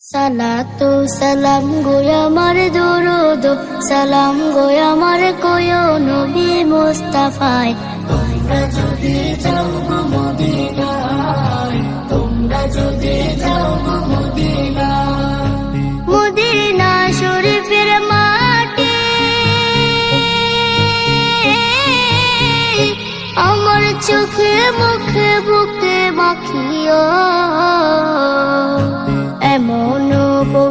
সালাতু সালাম গোয় আমার দরুদ সালাম গোয় আমার কোয় নবী মুস্তাফায়। তোমরা যদি যাও গো মদিনায় তোমরা যদি যাও গো মদিনায়। মদিনা শরীফের মাটি আমার চোখে মুখে বুকে মাখিও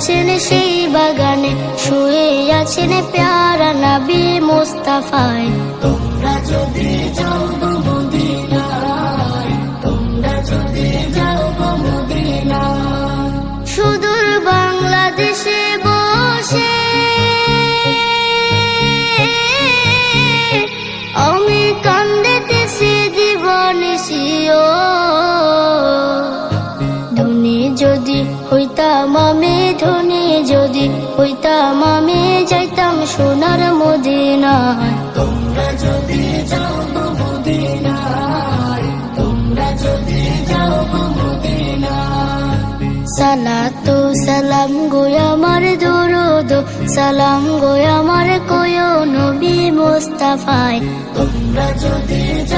আছেন সেই বাগানে শুয়ে আছেন প্যারা নবী মুস্তাফায়। তোমরা যদি যাও আমি ধনী যদি হইতাম আমি যাইতাম সোনার মদিনায়। তোমরা যদি যাও গো মদিনায় তোমরা যদি যাও গো মদিনায়। সালাতু সালাম গোয় আমার দরুদ সালাম গোয় আমার কোয় নবী মুস্তাফায়। তোমরা যদি যাও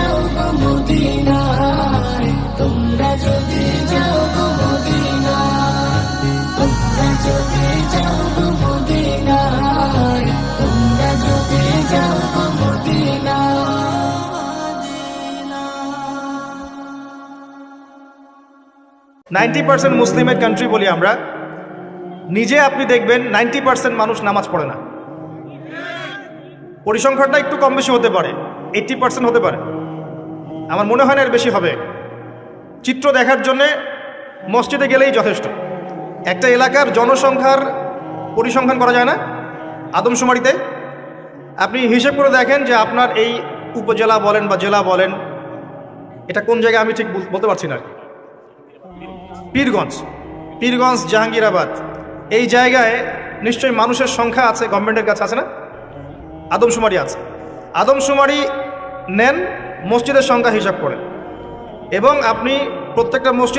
নাইনটি পার্সেন্ট মুসলিমের কান্ট্রি বলি আমরা, নিজে আপনি দেখবেন নাইনটি পার্সেন্ট মানুষ নামাজ পড়ে না। পরিসংখ্যানটা একটু কম বেশি হতে পারে, এইট্টি পার্সেন্ট হতে পারে। আমার মনে হয় না এর বেশি হবে। চিত্র দেখার জন্যে মসজিদে গেলেই যথেষ্ট। একটা এলাকার জনসংখ্যার পরিসংখ্যান করা যায় না আদমশুমারিতে। আপনি হিসেব করে দেখেন যে আপনার এই উপজেলা বলেন বা জেলা বলেন, এটা কোন জায়গায় আমি ঠিক বল- বলতে পারছি না আর কি। পীরগঞ্জ পীরগঞ্জ, জাহাঙ্গীরাবাদ। এই জায়গায় নিশ্চয়ই মানুষের সংখ্যা আছে গভর্নমেন্টের কাছে আছে না? আদমশুমারি আছে। আদমশুমারি নেন, মসজিদের সংখ্যা হিসাব করেন। এবং আপনি প্রত্যেকটা মসজিদে